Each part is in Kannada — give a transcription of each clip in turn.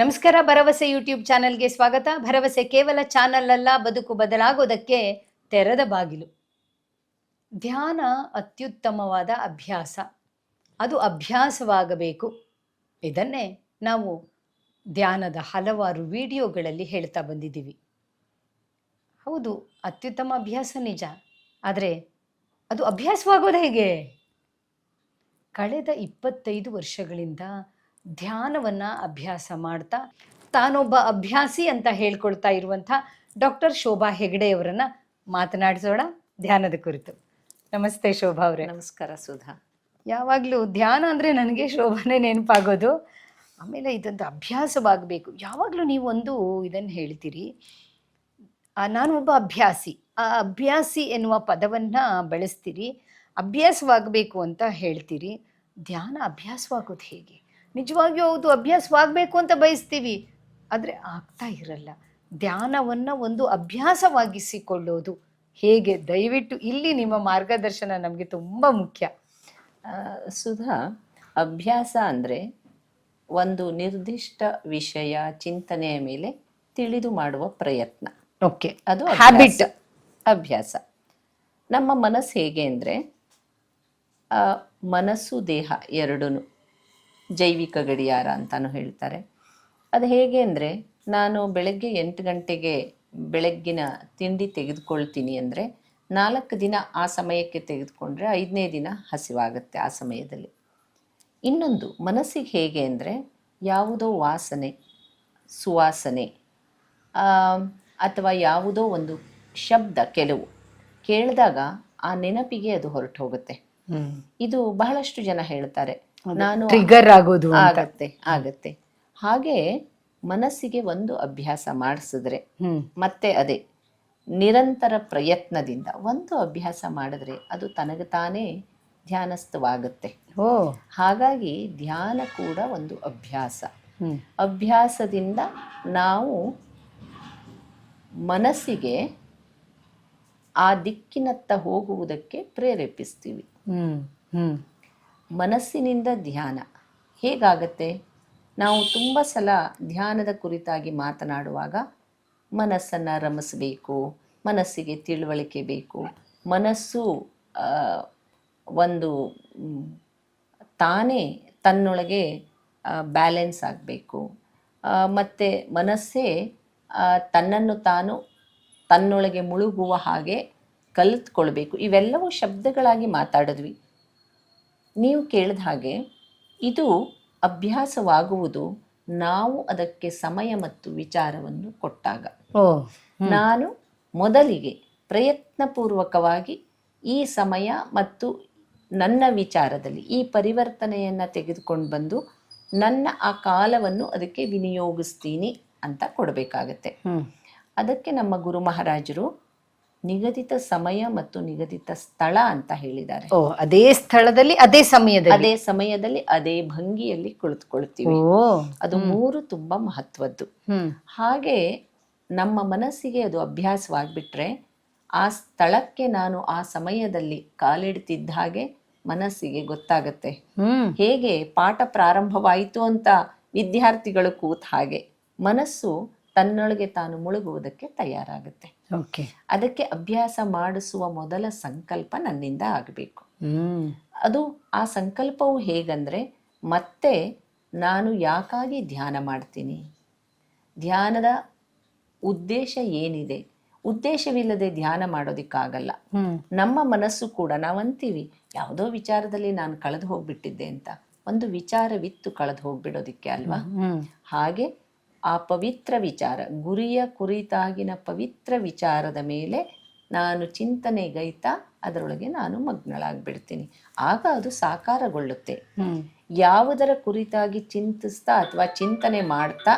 ನಮಸ್ಕಾರ, ಭರವಸೆ ಯೂಟ್ಯೂಬ್ ಚಾನೆಲ್ಗೆ ಸ್ವಾಗತ. ಭರವಸೆ ಕೇವಲ ಚಾನಲ್ ಅಲ್ಲ ಬದುಕು ಬದಲಾಗೋದಕ್ಕೆ ತೆರೆದ ಬಾಗಿಲು. ಧ್ಯಾನ ಅತ್ಯುತ್ತಮವಾದ ಅಭ್ಯಾಸ. ಅದು ಅಭ್ಯಾಸವಾಗಬೇಕು. ಇದನ್ನೇ ನಾವು ಧ್ಯಾನದ ಹಲವಾರು ವಿಡಿಯೋಗಳಲ್ಲಿ ಹೇಳ್ತಾ ಬಂದಿದ್ದೀವಿ. ಹೌದು, ಅತ್ಯುತ್ತಮ ಅಭ್ಯಾಸ ನಿಜ. ಆದರೆ ಅದು ಅಭ್ಯಾಸವಾಗೋದು ಹೇಗೆ? ಕಳೆದ ಇಪ್ಪತ್ತೈದು ವರ್ಷಗಳಿಂದ ಧ್ಯಾನವನ್ನ ಅಭ್ಯಾಸ ಮಾಡ್ತಾ ತಾನೊಬ್ಬ ಅಭ್ಯಾಸಿ ಅಂತ ಹೇಳ್ಕೊಳ್ತಾ ಇರುವಂಥ ಡಾಕ್ಟರ್ ಶೋಭಾ ಹೆಗಡೆಯವರನ್ನ ಮಾತನಾಡಿಸೋಣ ಧ್ಯಾನದ ಕುರಿತು. ನಮಸ್ತೆ ಶೋಭಾ ಅವರೇ. ನಮಸ್ಕಾರ ಸುಧಾ. ಯಾವಾಗಲೂ ಧ್ಯಾನ ಅಂದರೆ ನನಗೆ ಶೋಭಾನೇ ನೆನಪಾಗೋದು. ಆಮೇಲೆ ಇದೊಂದು ಅಭ್ಯಾಸವಾಗಬೇಕು. ಯಾವಾಗಲೂ ನೀವು ಒಂದು ಇದನ್ನು ಹೇಳ್ತೀರಿ ನಾನು ಒಬ್ಬ ಅಭ್ಯಾಸಿ ಆ ಅಭ್ಯಾಸಿ ಎನ್ನುವ ಪದವನ್ನು ಬಳಸ್ತೀರಿ ಅಭ್ಯಾಸವಾಗಬೇಕು ಅಂತ ಹೇಳ್ತೀರಿ. ಧ್ಯಾನ ಅಭ್ಯಾಸವಾಗೋದು ಹೇಗೆ? ನಿಜವಾಗಿಯೂ ಹೌದು ಅಭ್ಯಾಸವಾಗಬೇಕು ಅಂತ ಬಯಸ್ತೀವಿ. ಆದರೆ ಆಗ್ತಾ ಇರಲ್ಲ. ಧ್ಯಾನವನ್ನು ಒಂದು ಅಭ್ಯಾಸವಾಗಿಸಿಕೊಳ್ಳೋದು. ಹೇಗೆ? ದಯವಿಟ್ಟು ಇಲ್ಲಿ ನಿಮ್ಮ ಮಾರ್ಗದರ್ಶನ ನಮಗೆ ತುಂಬ ಮುಖ್ಯ. ಸುಧಾ ಅಭ್ಯಾಸ ಅಂದರೆ ಒಂದು ನಿರ್ದಿಷ್ಟ ವಿಷಯ ಚಿಂತನೆಯ ಮೇಲೆ ತಿಳಿದು ಮಾಡುವ ಪ್ರಯತ್ನ. ಓಕೆ. ಅದು ಹ್ಯಾಬಿಟ್. ಅಭ್ಯಾಸ. ನಮ್ಮ ಮನಸ್ಸು ಹೇಗೆ ಅಂದರೆ ಮನಸ್ಸು ದೇಹ ಎರಡೂ ಜೈವಿಕ ಗಡಿಯಾರ ಅಂತಲೂ ಹೇಳ್ತಾರೆ. ಅದು ಹೇಗೆ ಅಂದರೆ ನಾನು ಬೆಳಗ್ಗೆ ಎಂಟು ಗಂಟೆಗೆ ಬೆಳಗ್ಗಿನ ತಿಂಡಿ ತೆಗೆದುಕೊಳ್ತೀನಿ ಅಂದರೆ ನಾಲ್ಕು ದಿನ ಆ ಸಮಯಕ್ಕೆ ತೆಗೆದುಕೊಂಡ್ರೆ ಐದನೇ ದಿನ ಹಸಿವಾಗುತ್ತೆ ಆ ಸಮಯದಲ್ಲಿ. ಇನ್ನೊಂದು ಮನಸ್ಸಿಗೆ ಹೇಗೆ ಅಂದರೆ ಯಾವುದೋ ವಾಸನೆ ಸುವಾಸನೆ ಅಥವಾ ಯಾವುದೋ ಒಂದು ಶಬ್ದ ಕೆಲವು ಕೇಳಿದಾಗ ಆ ನೆನಪಿಗೆ ಅದು ಹೊರಟು ಹೋಗುತ್ತೆ ಇದು ಬಹಳಷ್ಟು ಜನ ಹೇಳ್ತಾರೆ. ನಾನು ಟ್ರಿಗರ್ ಆಗೋದು ಆಗತ್ತೆ ಆಗತ್ತೆ. ಹಾಗೆ ಮನಸ್ಸಿಗೆ ಒಂದು ಅಭ್ಯಾಸ ಮಾಡಿಸಿದ್ರೆ ಮತ್ತೆ ಅದೇ ನಿರಂತರ ಪ್ರಯತ್ನದಿಂದ ಒಂದು ಅಭ್ಯಾಸ ಮಾಡಿದ್ರೆ ಅದು ತನಗೆ ತಾನೇ ಧ್ಯಾನಸ್ಥವಾಗುತ್ತೆ. ಓ. ಹಾಗಾಗಿ ಧ್ಯಾನ ಕೂಡ ಒಂದು ಅಭ್ಯಾಸ. ಅಭ್ಯಾಸದಿಂದ ನಾವು ಮನಸ್ಸಿಗೆ ಆ ದಿಕ್ಕಿನತ್ತ ಹೋಗುವುದಕ್ಕೆ ಪ್ರೇರೇಪಿಸ್ತೀವಿ. ಹ್ಮ್ ಹ್ಮ್. ಮನಸ್ಸಿನಿಂದ ಧ್ಯಾನ. ಹೇಗಾಗತ್ತೆ? ನಾವು ತುಂಬ ಸಲ ಧ್ಯಾನದ ಕುರಿತಾಗಿ ಮಾತನಾಡುವಾಗ ಮನಸ್ಸನ್ನು ರಮಿಸಬೇಕು, ಮನಸ್ಸಿಗೆ ತಿಳುವಳಿಕೆ ಬೇಕು. ಮನಸ್ಸು ಒಂದು ತಾನೇ ತನ್ನೊಳಗೆ ಬ್ಯಾಲೆನ್ಸ್ ಆಗಬೇಕು. ಮತ್ತು ಮನಸ್ಸೇ ತನ್ನನ್ನು ತಾನು ತನ್ನೊಳಗೆ ಮುಳುಗುವ ಹಾಗೆ ಕಲಿತ್ಕೊಳ್ಬೇಕು. ಇವೆಲ್ಲವೂ ಶಬ್ದಗಳಾಗಿ ಮಾತಾಡಿದ್ವಿ. ನೀವು ಕೇಳಿದ ಹಾಗೆ ಇದು ಅಭ್ಯಾಸವಾಗುವುದು ನಾವು ಅದಕ್ಕೆ ಸಮಯ ಮತ್ತು ವಿಚಾರವನ್ನು ಕೊಟ್ಟಾಗ. ಓ ನಾನು ಮೊದಲಿಗೆ ಪ್ರಯತ್ನಪೂರ್ವಕವಾಗಿ ಈ ಸಮಯ ಮತ್ತು ನನ್ನ ವಿಚಾರದಲ್ಲಿ ಈ ಪರಿವರ್ತನೆಯನ್ನು ತೆಗೆದುಕೊಂಡು ಬಂದು ನನ್ನ ಆ ಕಾಲವನ್ನು ಅದಕ್ಕೆ ವಿನಿಯೋಗಿಸ್ತೀನಿ ಅಂತ ಕೊಡಬೇಕಾಗತ್ತೆ. ಅದಕ್ಕೆ ನಮ್ಮ ಗುರು ಮಹಾರಾಜರು ನಿಗದಿತ ಸಮಯ ಮತ್ತು ನಿಗದಿತ ಸ್ಥಳ ಅಂತ ಹೇಳಿದ್ದಾರೆ. ಓ ಅದೇ ಸ್ಥಳದಲ್ಲಿ ಅದೇ ಸಮಯದಲ್ಲಿ. ಅದೇ ಸಮಯದಲ್ಲಿ ಅದೇ ಭಂಗಿಯಲ್ಲಿ ಕುಳಿತುಕೊಳ್ತೀವಿ ಅದು ಮೂರು ತುಂಬಾ ಮಹತ್ವದ್ದು. ಹಾಗೆ ನಮ್ಮ ಮನಸ್ಸಿಗೆ ಅದು ಅಭ್ಯಾಸವಾಗ್ಬಿಟ್ರೆ ಆ ಸ್ಥಳಕ್ಕೆ ನಾನು ಆ ಸಮಯದಲ್ಲಿ ಕಾಲಿಡ್ತಿದ್ದ ಹಾಗೆ ಮನಸ್ಸಿಗೆ ಗೊತ್ತಾಗತ್ತೆ. ಹೇಗೆ ಪಾಠ ಪ್ರಾರಂಭವಾಯಿತು ಅಂತ ವಿದ್ಯಾರ್ಥಿಗಳು ಕೂತ ಹಾಗೆ ಮನಸ್ಸು ತನ್ನೊಳಗೆ ತಾನು ಮುಳುಗುವುದಕ್ಕೆ ತಯಾರಾಗುತ್ತೆ. ಓಕೆ. ಅದಕ್ಕೆ ಅಭ್ಯಾಸ ಮಾಡಿಸುವ ಮೊದಲ ಸಂಕಲ್ಪ ನನ್ನಿಂದ ಆಗಬೇಕು. ಅದು ಆ ಸಂಕಲ್ಪವು ಹೇಗಂದ್ರೆ ಮತ್ತೆ ನಾನು ಯಾಕಾಗಿ ಧ್ಯಾನ ಮಾಡ್ತೀನಿ? ಧ್ಯಾನದ ಉದ್ದೇಶ ಏನಿದೆ? ಉದ್ದೇಶವಿಲ್ಲದೆ ಧ್ಯಾನ ಮಾಡೋದಿಕ್ಕಾಗಲ್ಲ. ನಮ್ಮ ಮನಸ್ಸು ಕೂಡ ನಾವಂತೀವಿ ಯಾವುದೋ ವಿಚಾರದಲ್ಲಿ ನಾನು ಕಳೆದು ಹೋಗ್ಬಿಟ್ಟಿದ್ದೆ ಅಂತ. ಒಂದು ವಿಚಾರವಿತ್ತು ಕಳೆದು ಹೋಗ್ಬಿಡೋದಿಕ್ಕೆ ಅಲ್ವಾ? ಹಾಗೆ ಆ ಪವಿತ್ರ ವಿಚಾರ ಗುರಿಯ ಕುರಿತಾಗಿನ ಪವಿತ್ರ ವಿಚಾರದ ಮೇಲೆ ನಾನು ಚಿಂತನೆಗೈತಾ ಅದರೊಳಗೆ ನಾನು ಮಗ್ನಳಾಗ್ಬಿಡ್ತೀನಿ. ಆಗ ಅದು ಸಾಕಾರಗೊಳ್ಳುತ್ತೆ. ಯಾವುದರ ಕುರಿತಾಗಿ ಚಿಂತಿಸ್ತಾ ಅಥವಾ ಚಿಂತನೆ ಮಾಡ್ತಾ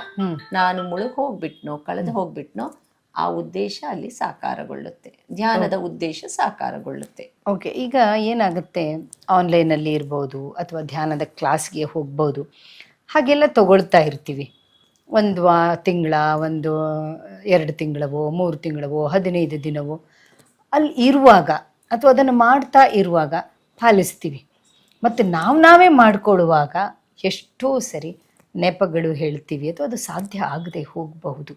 ನಾನು ಮುಳುಗಿ ಹೋಗ್ಬಿಟ್ನೋ ಕಳೆದು ಹೋಗ್ಬಿಟ್ನೋ ಆ ಉದ್ದೇಶ ಅಲ್ಲಿ ಸಾಕಾರಗೊಳ್ಳುತ್ತೆ. ಧ್ಯಾನದ ಉದ್ದೇಶ ಸಾಕಾರಗೊಳ್ಳುತ್ತೆ. ಓಕೆ ಈಗ ಏನಾಗುತ್ತೆ? ಆನ್ಲೈನಲ್ಲಿ ಇರ್ಬೋದು ಅಥವಾ ಧ್ಯಾನದ ಕ್ಲಾಸ್ಗೆ ಹೋಗ್ಬೋದು. ಹಾಗೆಲ್ಲ ತಗೊಳ್ತಾ ಇರ್ತೀವಿ. ಒಂದು ವಾ ತಿಂಗಳ, ಒಂದು ಎರಡು ತಿಂಗಳವೋ, ಮೂರು ತಿಂಗಳವೋ, ಹದಿನೈದು ದಿನವೋ, ಅಲ್ಲಿ ಇರುವಾಗ ಅಥವಾ ಅದನ್ನು ಮಾಡ್ತಾ ಇರುವಾಗ ಪಾಲಿಸ್ತೀವಿ. ಮತ್ತು ನಾವು ನಾವೇ ಮಾಡಿಕೊಳ್ಳುವಾಗ ಎಷ್ಟೋ ಸರಿ ನೆಪಗಳು ಹೇಳ್ತೀವಿ ಅಥವಾ ಅದು ಸಾಧ್ಯ ಆಗದೆ ಹೋಗಬಹುದು.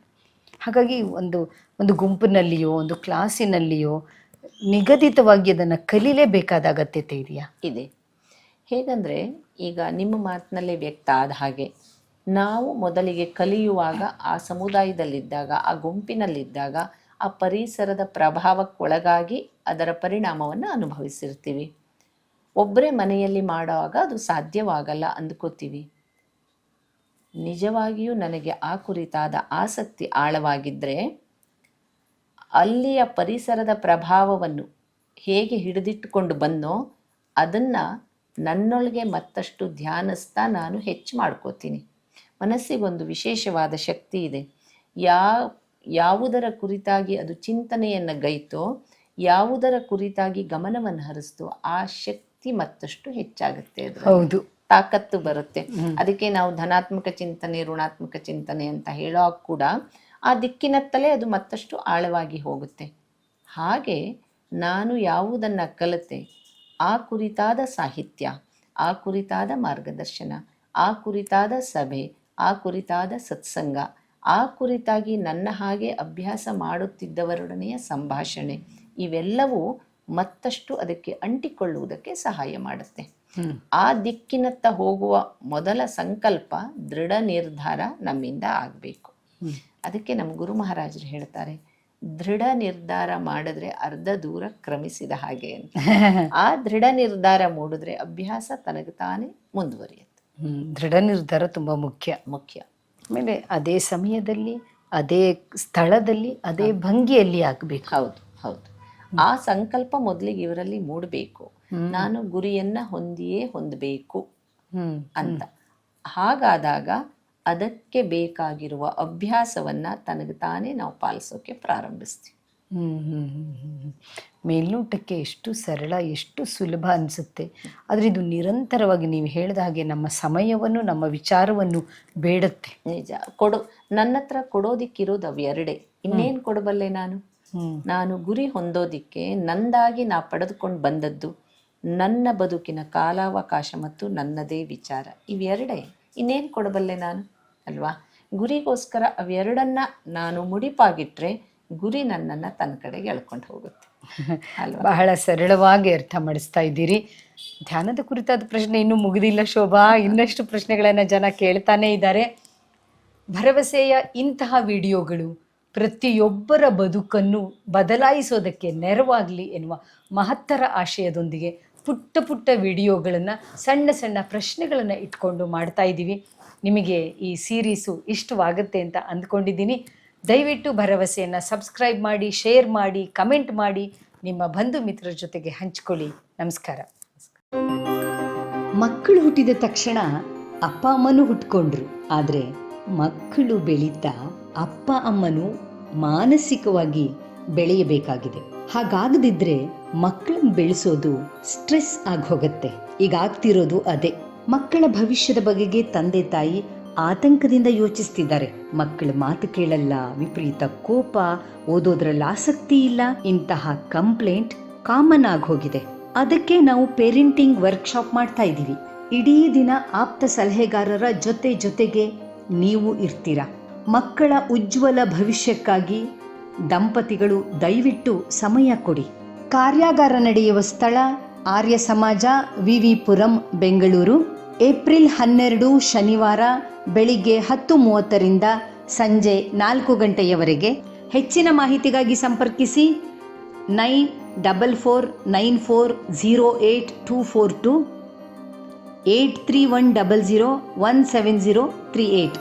ಹಾಗಾಗಿ ಒಂದು ಒಂದು ಗುಂಪಿನಲ್ಲಿಯೋ, ಒಂದು ಕ್ಲಾಸಿನಲ್ಲಿಯೋ ನಿಗದಿತವಾಗಿ ಅದನ್ನು ಕಲೀಲೇಬೇಕಾದ ಅಗತ್ಯತೆ ಇದೆಯಾ? ಇದೆ. ಹೇಗಂದರೆ ಈಗ ನಿಮ್ಮ ಮಾತಿನಲ್ಲೇ ವ್ಯಕ್ತ ಆದ ಹಾಗೆ ನಾವು ಮೊದಲಿಗೆ ಕಲಿಯುವಾಗ ಆ ಸಮುದಾಯದಲ್ಲಿದ್ದಾಗ, ಆ ಗುಂಪಿನಲ್ಲಿದ್ದಾಗ ಆ ಪರಿಸರದ ಪ್ರಭಾವಕ್ಕೊಳಗಾಗಿ ಅದರ ಪರಿಣಾಮವನ್ನು ಅನುಭವಿಸಿರ್ತೀವಿ. ಒಬ್ಬರೇ ಮನೆಯಲ್ಲಿ ಮಾಡುವಾಗ ಅದು ಸಾಧ್ಯವಾಗಲ್ಲ ಅಂದ್ಕೋತೀವಿ. ನಿಜವಾಗಿಯೂ ನನಗೆ ಆ ಕುರಿತಾದ ಆಸಕ್ತಿ ಆಳವಾಗಿದ್ದರೆ ಅಲ್ಲಿಯ ಪರಿಸರದ ಪ್ರಭಾವವನ್ನು ಹೇಗೆ ಹಿಡಿದಿಟ್ಟುಕೊಂಡು ಬಂದೋ ಅದನ್ನು ನನ್ನೊಳಗೆ ಮತ್ತಷ್ಟು ಧ್ಯಾನಿಸ್ತಾ ನಾನು ಹೆಚ್ಚು ಮಾಡ್ಕೋತೀನಿ. ಮನಸ್ಸಿಗೊಂದು ವಿಶೇಷವಾದ ಶಕ್ತಿ ಇದೆ. ಯಾ ಯಾವುದರ ಕುರಿತಾಗಿ ಅದು ಚಿಂತನೆಯನ್ನು ಗೈತೋ ಯಾವುದರ ಕುರಿತಾಗಿ ಗಮನವನ್ನು ಹರಿಸ್ತೋ ಆ ಶಕ್ತಿ ಮತ್ತಷ್ಟು ಹೆಚ್ಚಾಗುತ್ತೆ ಅದು ಹೌದು. ತಾಕತ್ತು ಬರುತ್ತೆ. ಅದಕ್ಕೆ ನಾವು ಧನಾತ್ಮಕ ಚಿಂತನೆ ಋಣಾತ್ಮಕ ಚಿಂತನೆ ಅಂತ ಹೇಳೋ ಕೂಡ ಆ ದಿಕ್ಕಿನತ್ತಲೇ ಅದು ಮತ್ತಷ್ಟು ಆಳವಾಗಿ ಹೋಗುತ್ತೆ. ಹಾಗೆ ನಾನು ಯಾವುದನ್ನು ಕಲಿತೆ ಆ ಕುರಿತಾದ ಸಾಹಿತ್ಯ ಆ ಕುರಿತಾದ ಮಾರ್ಗದರ್ಶನ ಆ ಕುರಿತಾದ ಸಭೆ ಆ ಕುರಿತಾದ ಸತ್ಸಂಗ ಆ ಕುರಿತಾಗಿ ನನ್ನ ಹಾಗೆ ಅಭ್ಯಾಸ ಮಾಡುತ್ತಿದ್ದವರೊಡನೆಯ ಸಂಭಾಷಣೆ ಇವೆಲ್ಲವೂ ಮತ್ತಷ್ಟು ಅದಕ್ಕೆ ಅಂಟಿಕೊಳ್ಳುವುದಕ್ಕೆ ಸಹಾಯ ಮಾಡುತ್ತೆ. ಆ ದಿಕ್ಕಿನತ್ತ ಹೋಗುವ ಮೊದಲ ಸಂಕಲ್ಪ ದೃಢ ನಿರ್ಧಾರ ನಮ್ಮಿಂದ ಆಗಬೇಕು. ಅದಕ್ಕೆ ನಮ್ಮ ಗುರು ಮಹಾರಾಜರು ಹೇಳ್ತಾರೆ ದೃಢ ನಿರ್ಧಾರ ಮಾಡಿದ್ರೆ ಅರ್ಧ ದೂರ ಕ್ರಮಿಸಿದ ಹಾಗೆ ಅಂತ. ಆ ದೃಢ ನಿರ್ಧಾರ ಮೂಡಿದ್ರೆ ಅಭ್ಯಾಸ ತನಗೆ ತಾನೇ ಮುಂದುವರಿಯುತ್ತೆ. ದೃಢ ನಿರ್ಧಾರ ತುಂಬ ಮುಖ್ಯ. ಮುಖ್ಯ. ಆಮೇಲೆ ಅದೇ ಸಮಯದಲ್ಲಿ ಅದೇ ಸ್ಥಳದಲ್ಲಿ ಅದೇ ಭಂಗಿಯಲ್ಲಿ ಆಗಬೇಕು ಹೌದು ಹೌದು. ಆ ಸಂಕಲ್ಪ ಮೊದಲಿಗೆ ಇವರಲ್ಲಿ ಮೂಡಬೇಕು. ನಾನು ಗುರಿಯನ್ನ ಹೊಂದಿಯೇ ಹೊಂದಬೇಕು ಅಂತ. ಹಾಗಾದಾಗ ಅದಕ್ಕೆ ಬೇಕಾಗಿರುವ ಅಭ್ಯಾಸವನ್ನ ತನಗೆ ತಾನೇ ನಾವು ಪಾಲಿಸೋಕೆ ಪ್ರಾರಂಭಿಸ್ತೀವಿ. ಹ್ಞೂ ಹ್ಮ್. ಮೇಲ್ನೋಟಕ್ಕೆ ಎಷ್ಟು ಸರಳ ಎಷ್ಟು ಸುಲಭ ಅನಿಸುತ್ತೆ. ಆದರೆ ಇದು ನಿರಂತರವಾಗಿ ನೀವು ಹೇಳಿದ ಹಾಗೆ ನಮ್ಮ ಸಮಯವನ್ನು ನಮ್ಮ ವಿಚಾರವನ್ನು ಬೇಡತ್ತೆ. ನಿಜ. ಕೊಡು. ನನ್ನ ಹತ್ರ ಕೊಡೋದಿಕ್ಕಿರೋದು ಅವು ಎರಡೇ ಇನ್ನೇನು ಕೊಡಬಲ್ಲೆ ನಾನು? ನಾನು ಗುರಿ ಹೊಂದೋದಿಕ್ಕೆ ನಂದಾಗಿ ನಾ ಪಡೆದುಕೊಂಡು ಬಂದದ್ದು ನನ್ನ ಬದುಕಿನ ಕಾಲಾವಕಾಶ ಮತ್ತು ನನ್ನದೇ ವಿಚಾರ. ಇವೆರಡೇ. ಇನ್ನೇನು ಕೊಡಬಲ್ಲೆ ನಾನು? ಅಲ್ವಾ? ಗುರಿಗೋಸ್ಕರ ಅವೆರಡನ್ನ ನಾನು ಮುಡಿಪಾಗಿಟ್ರೆ ಗುರಿ ನನ್ನನ್ನು ತನ್ನ ಕಡೆಗೆ ಎಳ್ಕೊಂಡು ಹೋಗುತ್ತೆ. ಬಹಳ ಸರಳವಾಗಿ ಅರ್ಥ ಮಾಡಿಸ್ತಾ ಇದ್ದೀರಿ. ಧ್ಯಾನದ ಕುರಿತಾದ ಪ್ರಶ್ನೆ ಇನ್ನೂ ಮುಗಿದಿಲ್ಲ ಶೋಭಾ. ಇನ್ನಷ್ಟು ಪ್ರಶ್ನೆಗಳನ್ನು ಜನ ಕೇಳ್ತಾನೇ ಇದ್ದಾರೆ. ಭರವಸೆಯ ಇಂತಹ ವಿಡಿಯೋಗಳು ಪ್ರತಿಯೊಬ್ಬರ ಬದುಕನ್ನು ಬದಲಾಯಿಸೋದಕ್ಕೆ ನೆರವಾಗಲಿ ಎನ್ನುವ ಮಹತ್ತರ ಆಶಯದೊಂದಿಗೆ ಪುಟ್ಟ ಪುಟ್ಟ ವಿಡಿಯೋಗಳನ್ನು, ಸಣ್ಣ ಸಣ್ಣ ಪ್ರಶ್ನೆಗಳನ್ನು ಇಟ್ಕೊಂಡು ಮಾಡ್ತಾ ಇದ್ದೀವಿ. ನಿಮಗೆ ಈ ಸೀರೀಸು ಇಷ್ಟವಾಗುತ್ತೆ ಅಂತ ಅಂದ್ಕೊಂಡಿದ್ದೀನಿ. ದಯವಿಟ್ಟು ಭರವಸೆಯನ್ನು ಸಬ್ಸ್ಕ್ರೈಬ್ ಮಾಡಿ ಶೇರ್ ಮಾಡಿ ಕಮೆಂಟ್ ಮಾಡಿ ನಿಮ್ಮ ಬಂಧು ಮಿತ್ರರ ಜೊತೆಗೆ ಹಂಚ್ಕೊಳ್ಳಿ. ನಮಸ್ಕಾರ. ಮಕ್ಕಳು ಹುಟ್ಟಿದ ತಕ್ಷಣ ಅಪ್ಪ ಅಮ್ಮನೂ ಹುಟ್ಕೊಂಡ್ರು. ಆದರೆ ಮಕ್ಕಳು ಬೆಳೀತಾ ಅಪ್ಪ ಅಮ್ಮನು ಮಾನಸಿಕವಾಗಿ ಬೆಳೆಯಬೇಕಾಗಿದೆ. ಹಾಗಾಗದಿದ್ರೆ ಮಕ್ಕಳನ್ನ ಬೆಳೆಸೋದು ಸ್ಟ್ರೆಸ್ ಆಗಿ ಹೋಗುತ್ತೆ. ಈಗ ಆಗ್ತಿರೋದು ಅದೇ. ಮಕ್ಕಳ ಭವಿಷ್ಯದ ಬಗೆಗೆ ತಂದೆ ತಾಯಿ ಆತಂಕದಿಂದ ಯೋಚಿಸ್ತಿದ್ದಾರೆ. ಮಕ್ಕಳ ಮಾತು ಕೇಳಲ್ಲ, ವಿಪರೀತ ಕೋಪ, ಓದೋದ್ರಲ್ಲಿ ಆಸಕ್ತಿ ಇಲ್ಲ, ಇಂತಹ ಕಂಪ್ಲೇಂಟ್ ಕಾಮನ್ ಆಗಿ ಹೋಗಿದೆ. ಅದಕ್ಕೆ ನಾವು ಪೇರೆಂಟಿಂಗ್ ವರ್ಕ್ಶಾಪ್ ಮಾಡ್ತಾ ಇದ್ದೀವಿ. ಇಡೀ ದಿನ ಆಪ್ತ ಸಲಹೆಗಾರರ ಜೊತೆ ಜೊತೆಗೆ ನೀವು ಇರ್ತೀರಾ? ಮಕ್ಕಳ ಉಜ್ವಲ ಭವಿಷ್ಯಕ್ಕಾಗಿ ದಂಪತಿಗಳು ದಯವಿಟ್ಟು ಸಮಯ ಕೊಡಿ. ಕಾರ್ಯಾಗಾರ ನಡೆಯುವ ಸ್ಥಳ ಆರ್ಯ ಸಮಾಜ ವಿವಿಪುರಂ ಬೆಂಗಳೂರು. ಏಪ್ರಿಲ್ ಹನ್ನೆರಡು, ಶನಿವಾರ, ಬೆಳಿಗ್ಗೆ ಹತ್ತು ಮೂವತ್ತರಿಂದ ಸಂಜೆ ನಾಲ್ಕು ಗಂಟೆಯವರೆಗೆ ಹೆಚ್ಚಿನ ಮಾಹಿತಿಗಾಗಿ ಸಂಪರ್ಕಿಸಿ nine double four nine four zero eight two four two eight three one double zero one seven zero three eight